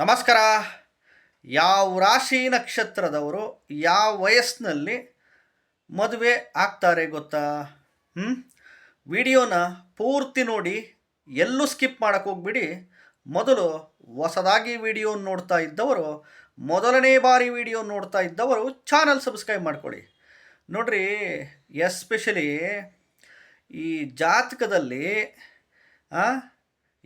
ನಮಸ್ಕಾರ. ಯಾವ ರಾಶಿ ನಕ್ಷತ್ರದವರು ಯಾವ ವಯಸ್ಸಿನಲ್ಲಿ ಮದುವೆ ಆಗ್ತಾರೆ ಗೊತ್ತಾ? ಹ್ಞೂ ವಿಡಿಯೋನ ಪೂರ್ತಿ ನೋಡಿ, ಎಲ್ಲೂ ಸ್ಕಿಪ್ ಮಾಡೋಕ್ಕೆ ಹೋಗ್ಬಿಡಿ. ಮೊದಲು ಹೊಸದಾಗಿ ವಿಡಿಯೋ ನೋಡ್ತಾ ಇದ್ದವರು, ಮೊದಲನೇ ಬಾರಿ ವಿಡಿಯೋ ನೋಡ್ತಾ ಇದ್ದವರು ಚಾನಲ್ ಸಬ್ಸ್ಕ್ರೈಬ್ ಮಾಡ್ಕೊಳ್ಳಿ. ನೋಡ್ರಿ, ಎಸ್ಪೆಷಲಿ ಈ ಜಾತಕದಲ್ಲಿ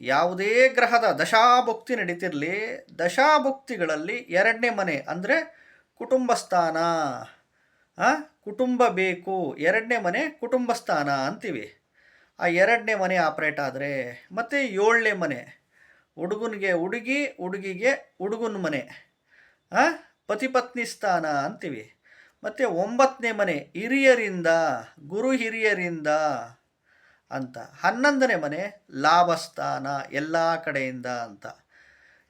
ಯಾವುದೇ ಗ್ರಹದ ದಶಾಭುಕ್ತಿ ನಡೀತಿರಲಿ ದಶಾಭುಕ್ತಿಗಳಲ್ಲಿ ಎರಡನೇ ಮನೆ ಅಂದರೆ ಕುಟುಂಬ ಸ್ಥಾನ ಆ, ಕುಟುಂಬ ಬೇಕು ಎರಡನೇ ಮನೆ ಕುಟುಂಬ ಸ್ಥಾನ ಅಂತೀವಿ. ಆ ಎರಡನೇ ಮನೆ ಆಪ್ರೇಟ್ ಆದರೆ ಮತ್ತು ಏಳನೇ ಮನೆ. ಹುಡುಗನಿಗೆ ಹುಡುಗಿ ಹುಡುಗಿಗೆ ಹುಡುಗನ ಮನೆ. ಪತಿ ಪತ್ನಿ ಸ್ಥಾನ ಅಂತೀವಿ. ಮತ್ತು ಒಂಬತ್ತನೇ ಮನೆ ಹಿರಿಯರಿಂದ ಗುರು ಹಿರಿಯರಿಂದ ಅಂತ. ಹನ್ನೊಂದನೇ ಮನೆ, ಲಾಭಸ್ಥಾನ ಎಲ್ಲ ಕಡೆಯಿಂದ ಅಂತ.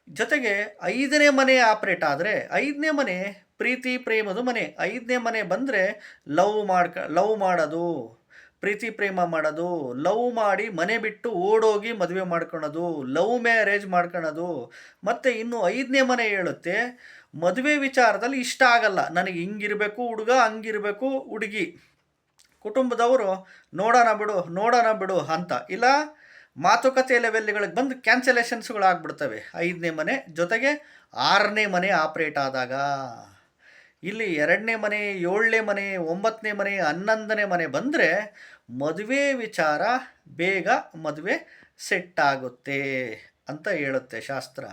ಜೊತೆಗೆ ಐದನೇ ಮನೆ ಆಪ್ರೇಟ್ ಆದರೆ, ಐದನೇ ಮನೆ ಪ್ರೀತಿ ಪ್ರೇಮದ ಮನೆ. ಐದನೇ ಮನೆ ಬಂದರೆ ಲವ್ ಮಾಡ್ಕ, ಲವ್ ಮಾಡೋದು, ಪ್ರೀತಿ ಪ್ರೇಮ ಮಾಡೋದು, ಲವ್ ಮಾಡಿ ಮನೆ ಬಿಟ್ಟು ಓಡೋಗಿ ಮದುವೆ ಮಾಡ್ಕೊಳೋದು, ಲವ್ ಮ್ಯಾರೇಜ್ ಮಾಡ್ಕೊಳೋದು. ಮತ್ತು ಇನ್ನು ಐದನೇ ಮನೆ ಹೇಳುತ್ತೆ, ಮದುವೆ ವಿಚಾರದಲ್ಲಿ ಇಷ್ಟ ಆಗಲ್ಲ. ನನಗೆ ಹಿಂಗಿರಬೇಕು ಹುಡುಗ, ಹಂಗಿರಬೇಕು ಹುಡುಗಿ. ಕುಟುಂಬದವರು, ನೋಡೋಣ ಬಿಡು ನೋಡೋಣ ಬಿಡು ಅಂತ. ಇಲ್ಲ, ಮಾತುಕತೆ ಲೆವೆಲ್ಗಳಿಗೆ ಬಂದು ಕ್ಯಾನ್ಸಲೇಷನ್ಸ್ಗಳಾಗ್ಬಿಡ್ತವೆ ಐದನೇ ಮನೆ ಜೊತೆಗೆ ಆರನೇ ಮನೆ ಆಪ್ರೇಟ್ ಆದಾಗ. ಇಲ್ಲಿ ಎರಡನೇ ಮನೆ, ಏಳನೇ ಮನೆ, ಒಂಬತ್ತನೇ ಮನೆ, ಹನ್ನೊಂದನೇ ಮನೆ ಬಂದರೆ ಮದುವೆ ವಿಚಾರ ಬೇಗ ಮದುವೆ ಸೆಟ್ ಆಗುತ್ತೆ ಅಂತ ಹೇಳುತ್ತೆ ಶಾಸ್ತ್ರ.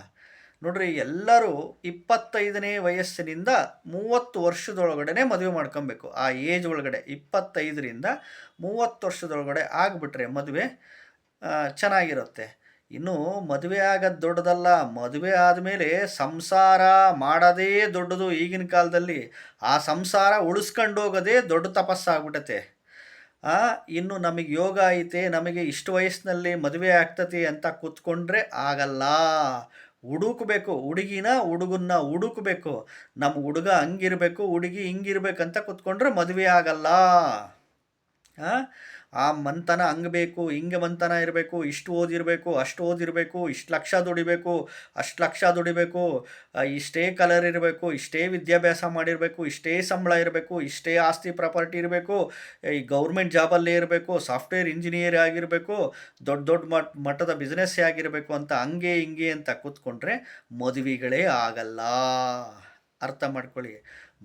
ನೋಡ್ರಿ ಎಲ್ಲರೂ ಇಪ್ಪತ್ತೈದನೇ ವಯಸ್ಸಿನಿಂದ ಮೂವತ್ತು ವರ್ಷದೊಳಗಡೆ ಮದುವೆ ಮಾಡ್ಕೊಬೇಕು. ಆ ಏಜ್ ಒಳಗಡೆ ಇಪ್ಪತ್ತೈದರಿಂದ ಮೂವತ್ತು ವರ್ಷದೊಳಗಡೆ ಆಗಿಬಿಟ್ರೆ ಮದುವೆ ಚೆನ್ನಾಗಿರುತ್ತೆ. ಇನ್ನು ಮದುವೆ ಆಗೋದು ದೊಡ್ಡದಲ್ಲ ಮದುವೆ ಆದಮೇಲೆ ಸಂಸಾರ ಮಾಡೋದೇ ದೊಡ್ಡದು ಈಗಿನ ಕಾಲದಲ್ಲಿ. ಆ ಸಂಸಾರ ಉಳಿಸ್ಕೊಂಡೋಗೋದೇ ದೊಡ್ಡ ತಪಸ್ಸಾಗ್ಬಿಟ್ಟತೆ ಆ, ಇನ್ನು ನಮಗೆ ಯೋಗ ಐತೆ ನಮಗೆ ಇಷ್ಟು ವಯಸ್ಸಿನಲ್ಲಿ ಮದುವೆ ಆಗ್ತತಿ ಅಂತ ಕೂತ್ಕೊಂಡ್ರೆ ಆಗಲ್ಲ. ಹುಡುಕ್ಬೇಕು ಹುಡುಗಿನ ಹುಡುಗನ್ನ ಹುಡುಕಬೇಕು ನಮ್ಮ ಹುಡುಗ ಹಂಗಿರಬೇಕು ಹುಡುಗಿ ಹಿಂಗಿರ್ಬೇಕಂತ ಕೂತ್ಕೊಂಡ್ರೆ ಮದುವೆ ಆಗಲ್ಲ ಆ? ಆ ಮಂತನ ಹಂಗೆ ಬೇಕು, ಹಿಂಗೆ ಮಂತನ ಇರಬೇಕು, ಇಷ್ಟು ಓದಿರಬೇಕು, ಅಷ್ಟು ಓದಿರಬೇಕು, ಇಷ್ಟು ಲಕ್ಷ ದುಡಿಬೇಕು, ಅಷ್ಟು ಲಕ್ಷ ದುಡಿಬೇಕು ಇಷ್ಟೇ ಕಲರ್ ಇರಬೇಕು, ಇಷ್ಟೇ ವಿದ್ಯಾಭ್ಯಾಸ ಮಾಡಿರಬೇಕು, ಇಷ್ಟೇ ಸಂಬಳ ಇರಬೇಕು, ಇಷ್ಟೇ ಆಸ್ತಿ ಪ್ರಾಪರ್ಟಿ ಇರಬೇಕು, ಈ ಗೌರ್ಮೆಂಟ್ ಜಾಬಲ್ಲೇ ಇರಬೇಕು ಸಾಫ್ಟ್ವೇರ್ ಇಂಜಿನಿಯರ್ ಆಗಿರಬೇಕು, ದೊಡ್ಡ ದೊಡ್ಡ ಮಟ್, ಮಟ್ಟದ ಬಿಸ್ನೆಸ್ಸೇ ಆಗಿರಬೇಕು ಅಂತ ಹಂಗೆ ಹಿಂಗೆ ಅಂತ ಕೂತ್ಕೊಂಡ್ರೆ ಮದುವೆಗಳೇ ಆಗಲ್ಲ. ಅರ್ಥ ಮಾಡ್ಕೊಳ್ಳಿ,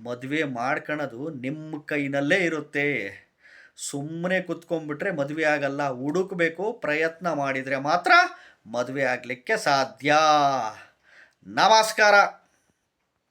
ಮದುವೆ ಮಾಡ್ಕೊಳೋದು ನಿಮ್ಮ ಕೈನಲ್ಲೇ ಇರುತ್ತೆ. ಸುಮ್ಮನೆ ಕುತ್ಕೊಂಡ್ಬಿಟ್ರೆ ಮದುವೆ ಆಗಲ್ಲ ಹುಡುಕಬೇಕು ಪ್ರಯತ್ನ ಮಾಡಿದರೆ ಮಾತ್ರ ಮದುವೆ ಆಗಲಿಕ್ಕೆ ಸಾಧ್ಯ. ನಮಸ್ಕಾರ.